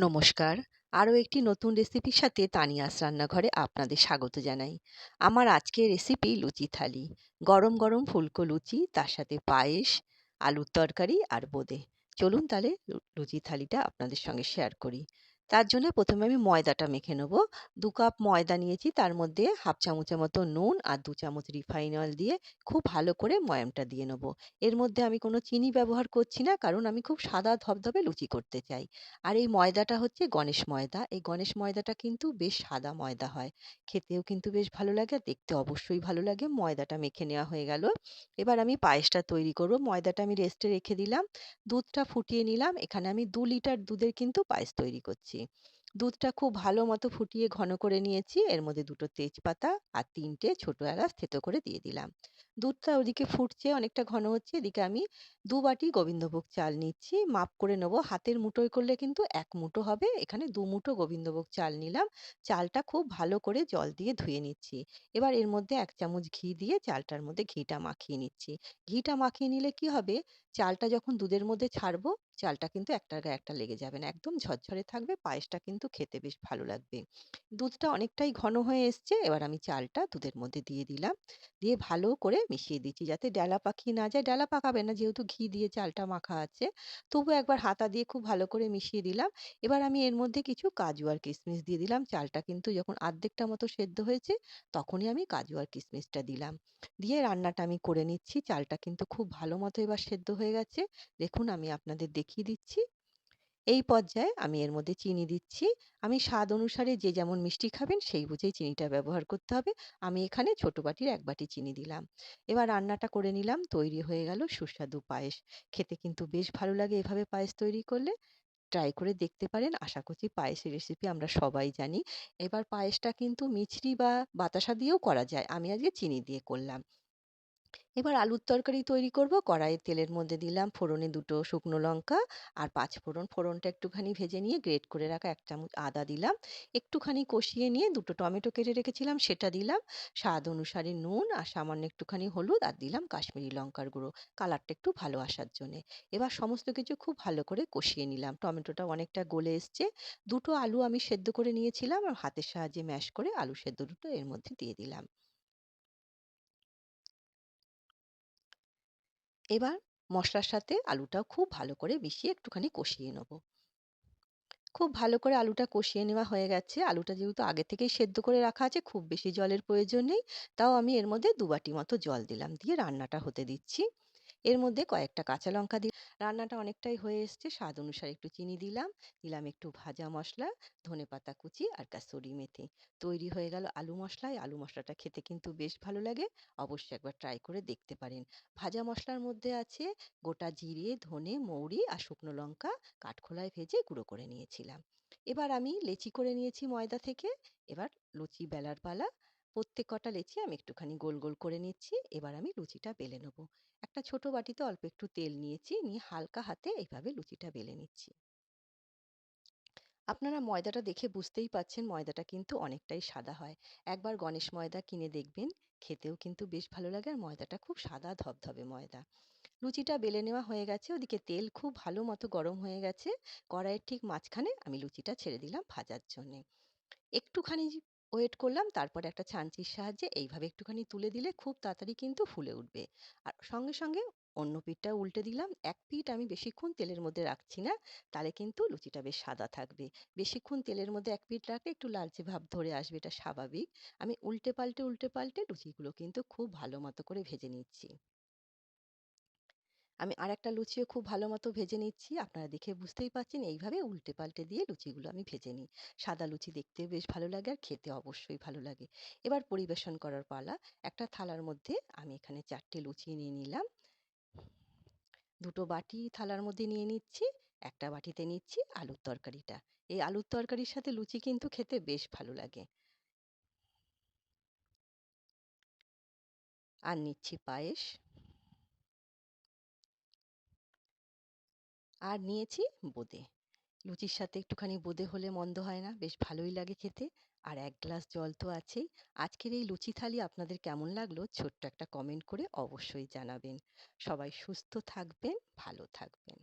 নমস্কার। আরও একটি নতুন রেসিপির সাথে তানিয়াস রান্নাঘরে আপনাদের স্বাগত জানাই। আমার আজকের রেসিপি লুচি থালি। গরম গরম ফুলকো লুচি, তার সাথে পায়েস, আলুর তরকারি আর বোঁদে। চলুন তাহলে লুচি থালিটা আপনাদের সঙ্গে শেয়ার করি। তার জন্য প্রথমে আমি ময়দাটা মেখে নেব। দু কাপ ময়দা নিয়েছি, তার মধ্যে হাফ চামচের মতো নুন আর দু চামচ রিফাইন অয়েল দিয়ে খুব ভালো করে ময়ামটা দিয়ে নেব। এর মধ্যে আমি কোনো চিনি ব্যবহার করছি না, কারণ আমি খুব সাদা ধবধবে লুচি করতে চাই। আর এই ময়দাটা হচ্ছে গণেশ ময়দা। এই গণেশ ময়দাটা কিন্তু বেশ সাদা ময়দা হয়। খেতেও কিন্তু বেশ ভালো লাগে, আর দেখতে অবশ্যই ভালো লাগে। ময়দাটা মেখে নেওয়া হয়ে গেল। এবার আমি পায়েসটা তৈরি করব। ময়দাটা আমি রেস্টে রেখে দিলাম। দুধটা ফুটিয়ে নিলাম। এখানে আমি দু লিটার দুধের কিন্তু পায়েস তৈরি করছি। দুধটা খুব ভালো মতো ফুটিয়ে ঘন করে নিয়েছি। এর মধ্যে দুটো তেজপাতা আর তিনটে ছোটো এলাচ থেতো করে দিয়ে দিলাম। দুধটা ওদিকে ফুটছে, অনেকটা ঘন হচ্ছে, এদিকে আমি দু বাটি গোবিন্দভোগ চাল নিচ্ছি। মাপ করে নেব, হাতের মুঠোয় করলে কিন্তু এক মুঠো হবে, এখানে দু মুঠো গোবিন্দভোগ চাল নিলাম। চালটা খুব ভালো করে জল দিয়ে ধুয়ে নিচ্ছি। এবার এর মধ্যে এক চামচ ঘি দিয়ে চালটার মধ্যে ঘিটা মাখিয়ে নিচ্ছি। ঘিটা মাখিয়ে নিলে কি হবে? চালটা যখন দুধের মধ্যে ছাড়বো, চালটা কিন্তু একটার গায়ে একটা লেগে যাবে না, একদম ঝরঝরে থাকবে, পায়েসটা কিন্তু খেতে বেশ ভালো লাগবে। দুধটা অনেকটাই ঘন হয়ে এসছে, এবার আমি চালটা দুধের মধ্যে দিয়ে দিলাম। দিয়ে ভালো করে মিশিয়ে দিচ্ছি যাতে ডালা পাকিয়ে না যায়। ডালা পাকাবে না যেহেতু ঘি দিয়ে চালটা মাখা আছে। তবু একবার হাতা দিয়ে খুব ভালো করে মিশিয়ে দিলাম। এবার আমি এর মধ্যে কিছু কাজু আর কিশমিশ দিয়ে দিলাম। চালটা কিন্তু যখন আর্ধেকটা মতো সেদ্ধ হয়েছে, তখনই আমি কাজু আর কিশমিশটা দিলাম। দিয়ে রান্নাটা আমি করে নিচ্ছি। চালটা কিন্তু খুব ভালো মতো এবার সেদ্ধ হয়ে গেছে। দেখুন আমি আপনাদের দেখিয়ে দিচ্ছি। এই পর্যায়ে আমি এর মধ্যে চিনি দিচ্ছি। আমি স্বাদ অনুসারে যে যেমন মিষ্টি খাবেন, সেই বুঝেই চিনিটা ব্যবহার করতে হবে। আমি এখানে ছোট বাটির এক বাটি চিনি দিলাম। এবার রান্নাটা করে নিলাম, তৈরি হয়ে গেল সুস্বাদু পায়েস। খেতে কিন্তু বেশ ভালো লাগে এভাবে পায়েস তৈরি করলে। ট্রাই করে দেখতে পারেন, আশা করছি পায়েসের রেসিপি আমরা সবাই জানি। এবার পায়েসটা কিন্তু মিছরি বা বাতাসা দিয়েও করা যায়। আমি আজকে চিনি দিয়ে করলাম। এবার আলুর তরকারি তৈরি করব। কড়াইয়ে তেলের মধ্যে দিলাম ফোড়নে দুটো শুকনো লঙ্কা আর পাঁচ ফোড়ন। ফোড়নটা একটুখানি ভেজে নিয়ে গ্রেট করে রাখা এক চামচ আদা দিলাম। একটুখানি কষিয়ে নিয়ে দুটো টমেটো কেটে রেখেছিলাম, সেটা দিলাম। স্বাদ অনুসারে নুন আর সামান্য একটুখানি হলুদ আর দিলাম কাশ্মীরি লঙ্কার গুঁড়ো। কালারটা একটু ভালো আসার জন্যে। এবার সমস্ত কিছু খুব ভালো করে কষিয়ে নিলাম। টমেটোটা অনেকটা গলে এসছে। দুটো আলু আমি সেদ্ধ করে নিয়েছিলাম আর হাতের সাহায্যে ম্যাশ করে আলু সেদ্ধ দুটো এর মধ্যে দিয়ে দিলাম। এবার মশলার সাথে আলুটাও খুব ভালো করে মিশিয়ে একটুখানি কষিয়ে নেব। খুব ভালো করে আলুটা কষিয়ে নেওয়া হয়ে গেছে। আলুটা যেহেতু আগে থেকেই সেদ্ধ করে রাখা আছে, খুব বেশি জলের প্রয়োজন নেই। তাও আমি এর মধ্যে দু বাটি মতো জল দিলাম, দিয়ে রান্নাটা হতে দিচ্ছি। এর মধ্যে কয়েকটা কাঁচা লঙ্কা দিই রান্নাটা অনেকটাই হয়ে এসছে। স্বাদ অনুসারে একটু চিনি দিলাম। দিলাম একটু ভাজা মশলা, ধনে পাতা কুচি আর কাসুরি মেথি। তৈরি হয়ে গেল আলু মশলা এই আলু মশলাটা খেতে কিন্তু বেশ ভালো লাগে। অবশ্যই একবার ট্রাই করে দেখতে পারেন। ভাজা মশলার মধ্যে আছে গোটা জিরে, ধনে, মৌরি আর শুকনো লঙ্কা। কাঠখোলায় ভেজে গুঁড়ো করে নিয়েছিলাম। এবার আমি লেচি করে নিয়েছি ময়দা থেকে। এবার লুচি বেলার পালা প্রত্যেক কটা লেচি আমি একটুখানি গোল গোল করে নিচ্ছি। এবার আমি লুচিটা বেলে নেব। একটা ছোট বাটিতে অল্প একটু তেল নিয়েছি, নিয়ে হালকা হাতে এইভাবে লুচিটা বেলে নিচ্ছি। আপনারা ময়দাটা দেখে বুঝতেই পাচ্ছেন ময়দাটা কিন্তু অনেকটাই সাদা হয়। একবার গণেশ ময়দা কিনে দেখবেন, খেতেও কিন্তু বেশ ভালো লাগে আর ময়দাটা খুব সাদা ধবধবে ময়দা। লুচিটা বেলে নেওয়া হয়ে গেছে, ওদিকে তেল খুব ভালো মতো গরম হয়ে গেছে। কড়াইয়ের ঠিক মাঝখানে আমি লুচিটা ছেড়ে দিলাম ভাজার জন্যে। একটুখানি ওয়েট করলাম, তারপরে একটা ছাঁচির সাহায্যে এইভাবে একটুখানি তুলে দিলে খুব তাড়াতাড়ি কিন্তু ফুলে উঠবে। আর সঙ্গে সঙ্গে অন্য পিঠটা উল্টে দিলাম। এক পিঠ আমি বেশিক্ষণ তেলের মধ্যে রাখছি না, তাহলে কিন্তু লুচিটা বেশ সাদা থাকবে। বেশিক্ষণ তেলের মধ্যে এক পিঠ রাখলে একটু লালচে ভাব ধরে আসবে, এটা স্বাভাবিক। আমি উল্টে পাল্টে উল্টে পাল্টে লুচিগুলো কিন্তু খুব ভালো মতো করে ভেজে নিচ্ছি। আমি আরেকটা লুচিও খুব ভালো মতো ভেজে নিচ্ছি। আপনারা দেখে বুঝতেই পারছেন, এইভাবে উল্টে পাল্টে দিয়ে লুচিগুলো আমি ভেজে নিই। সাদা লুচি দেখতেও বেশ ভালো লাগে আর খেতে অবশ্যই ভালো লাগে। এবার পরিবেশন করার পালা। একটা থালার মধ্যে আমি এখানে চারটে লুচি নিয়ে নিলাম। দুটো বাটি থালার মধ্যে নিয়ে নিচ্ছি, একটা বাটিতে নিচ্ছি আলুর তরকারিটা। এই আলুর তরকারির সাথে লুচি কিন্তু খেতে বেশ ভালো লাগে। আর নিচ্ছি পায়েস। আর নিয়েছি বোঁদে। লুচির সাথে একটুখানি বোঁদে হলে মন্দ হয় না, বেশ ভালোই লাগে খেতে। আর এক গ্লাস জল তো আছেই। আজকের এই লুচি থালি আপনাদের কেমন লাগল ছোট্ট একটা কমেন্ট করে অবশ্যই জানাবেন। সবাই সুস্থ থাকবেন, ভালো থাকবেন।